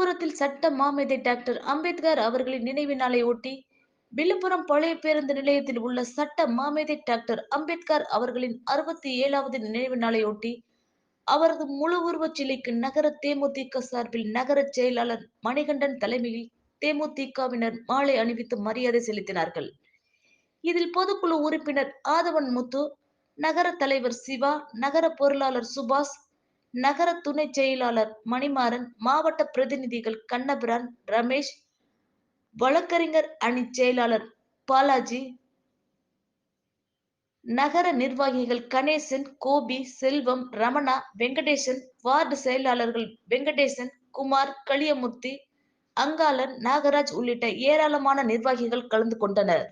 விழுப்புரத்தில் சட்ட மாமேதை டாக்டர் அம்பேத்கர் அவர்களின் நினைவு நாளை ஒட்டி விழுப்புரம் பழைய பேருந்து நிலையத்தில் உள்ள சட்ட மாமேதை டாக்டர் அம்பேத்கர் அவர்களின் அறுபத்தி ஏழாவது நினைவு நாளை ஒட்டி அவரது முழு உருவச் சிலைக்கு நகர தேமுதிக சார்பில் நகர செயலாளர் மணிகண்டன் தலைமையில் தேமுதிகவினர் மாலை அணிவித்து மரியாதை செலுத்தினார்கள். இதில் பொதுக்குழு உறுப்பினர் ஆதவன் முத்து நகர தலைவர் சிவா நகர பொருளாளர் சுபாஷ் நகர துணை செயலாளர் மணிமாறன் மாவட்ட பிரதிநிதிகள் கண்ணபிரான் ரமேஷ் வழக்கறிஞர் அணி செயலாளர் பாலாஜி நகர நிர்வாகிகள் கணேசன் கோபி செல்வம் ரமணா வெங்கடேசன் வார்டு செயலாளர்கள் வெங்கடேசன் குமார் களியமூர்த்தி அங்காளன் நாகராஜ் உள்ளிட்ட ஏராளமான நிர்வாகிகள் கலந்து கொண்டனர்.